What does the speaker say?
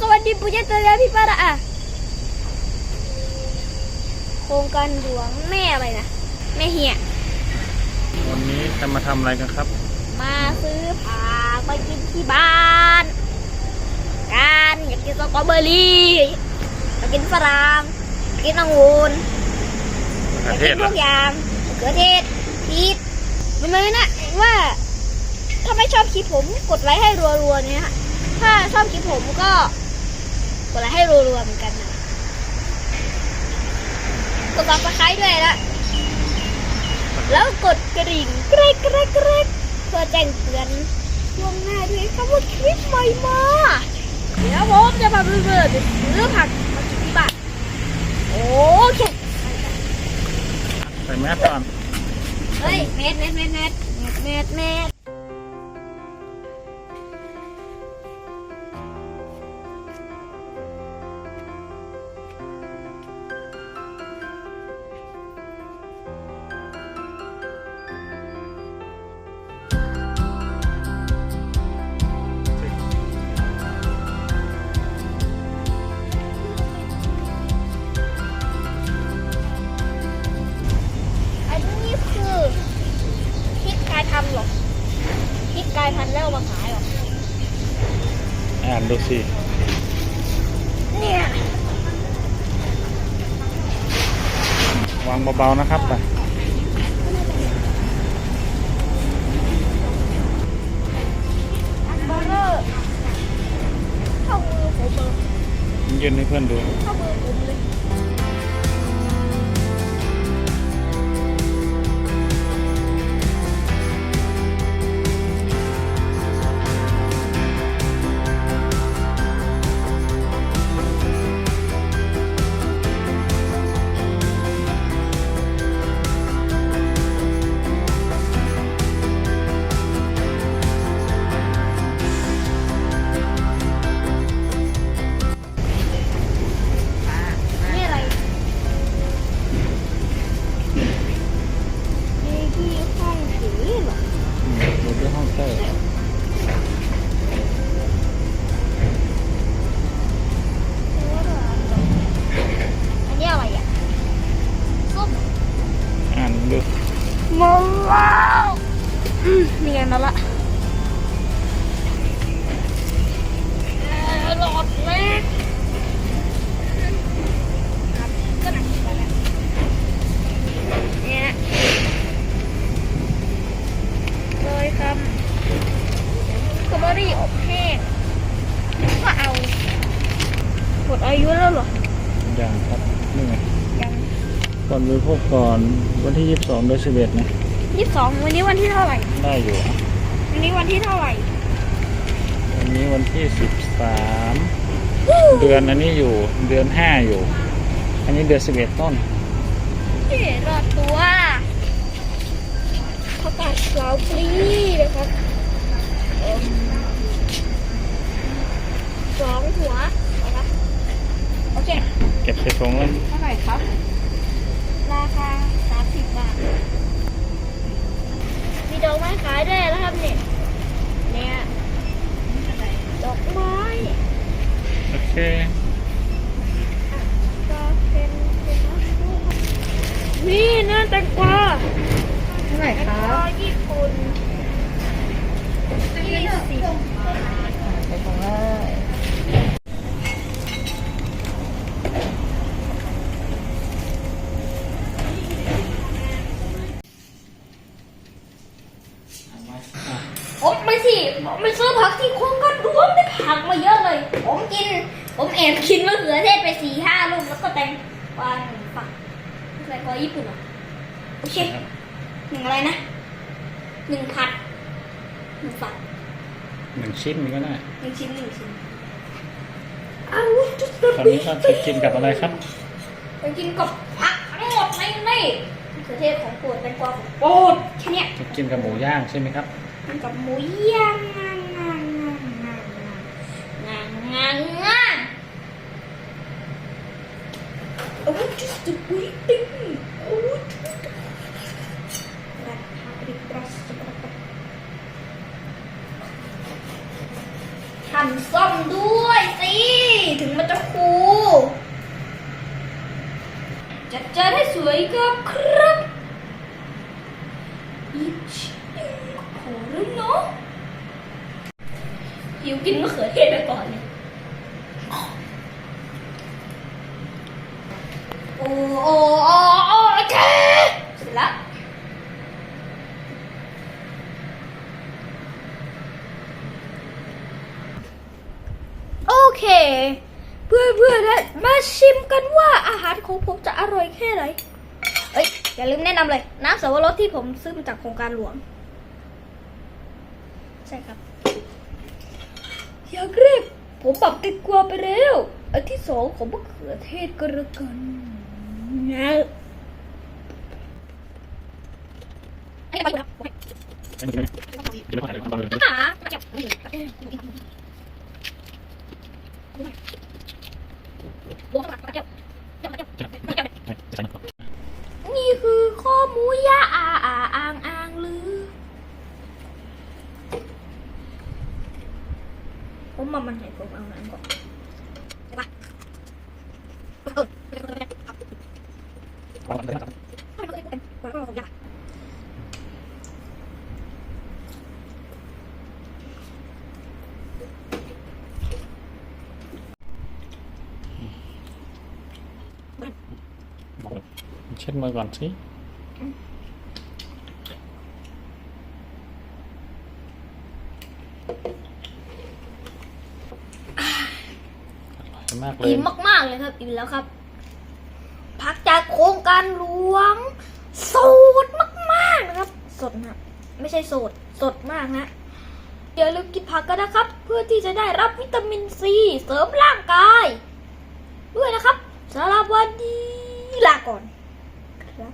สวัสดีปุญญาเตยพี่ป้าละอะโครงการหลวงแม่อะไรนะแม่เฮียวันนี้จะมาทำอะไรกันครับ มาซื้อผักไปกินที่บ้านกันอยากกินสตรอเบอรี่อยากกินฝรั่งอยากกินองุ่นประอยากเทกิศนทุละกอย่างมะเขือเทศพริกมันเลยนะว่าถ้าไม่ชอบคลิปผมกดไลค์ให้รัวๆเนี่ยฮะถ้าชอบคลิปผมก็ กดไลค์ให้รัวๆเหมือนกันนะกดซับสไครต์ด้วยละแล้วกดกระดิ่งกรกเกรกเกรกเพื่อแจ้งเตือนล่วงหน้าด้วยครับว่าคลิปใหม่มาเดี๋ยวผมจะพาเพื่อนๆไปซื้อผักมากินที่บ้านโอเคใส่แมสก่อนเฮ้ยเม็ดเม็ดเม็ดเม็ดเม็ดเม็ด อ่านดูสิเนี่ยวางเบาๆนะครับไปอันเบอร์เลอร์เท่ามือผมเลยยืนให้เพื่อนดูเท่ามือผมเลย มาแล้วอืมนี่ไงมาละเอ่อหลอดเล็กครับก็หนักไปแล้วเนี่ยเลยครับสตรอเบอรี่อบแห้งก็เอาหมดอายุแล้วเหรออย่างครับนี่ไงยัง ก่อนบริโภคก่อนวันที่ 22เดือน11นะ ยี่สิบสองวันนี้วันที่เท่าไหร่ ได้อยู่ วันนี้วันที่เท่าไหร่ วันนี้วันที่13เดือนอันนี้อยู่เดือน5อยู่ อันนี้เดือน11ต้นเฮ้รอดตัวผักกาดขาวปลีนะครับเอิ่มสองหัวนะครับโอเค เก็บใส่ถุงแล้วเท่าไหร่ครับ ราคาสามสิบบาท มีดอกไม้ขายด้วยนะครับเนี่ย เนี่ย ดอกไม้ โอเค ก็เป็นเป็นมะม่วงนี่เนื้อ แตงกวาเท่าไหร่แตงคะกวาญี่ปุ่นยี่สิบไปของเลยผมไปสิผมไปซื้อผักที่โครงการรวมได้ผักมาเยอะเลย ผมกิน ผมแอบกินมะเขือเทศไปสี่ห้าลูกแล้วก็แตงกวาหนึ่งฝักแตงกวาญี่ปุ่นเหรอ โอเคหนึ่งอะไรนะหนึ่งผัดหนึ่งฝักหนึ่งชิ้นก็ได้หนึ่งชิ้นหนึ่งชิ้นอ้าวจุดตอนนี้ก็จะกินกับอะไรครับไปกินกับผักทั้งหมดในนี่มะเขือเทศของโปรดแตงกวาของโปรดแค่เนี้ยจะกินกับหมูย่างใช่ไหมครับกินกับหมูย่างงางงางงางงางงางงางงาง Oh, just a waiting. Oh, That หั่ซ่อมด้วยสิ ถึงมันจะคูจัดจานให้สวยก็ครับอีชขอรึเนาะหิวกินมะเขือเทศไปก่อนเลยโอ้โอ้ เค เพื่อนเพื่อนๆมาชิมกันว่าอาหารของผมจะอร่อยแค่ไหนเอ้ยอย่าลืมแนะนำเลย น้ำสวรสที่ผมซื้อมาจากโครงการหลวง ใช่ครับ อย่างแรกผมปรับติดกว่าไปแล้ว อันที่สองของมะเขือเทศก็แล้วกันนะอันนี้ไปครับหานี่คือข้อหมูย่าอาอาอางอางลือ ผมมามันไหนผมานั้นก่อนใช่ปะเออเเช็ดมือก่อนสิอร่อยมากเลย อิ่มมากๆเลยครับ อิ่มแล้วครับ พักจากโครงการหลวงสดมากๆนะครับ สดนะไม่ใช่สด สดมากนะอย่าลืมกินผักกันนะครับ เพื่อที่จะได้รับวิตามินซี เสริมร่างกาย ด้วยนะครับสำหรับวันนี้ลาก่อนครับ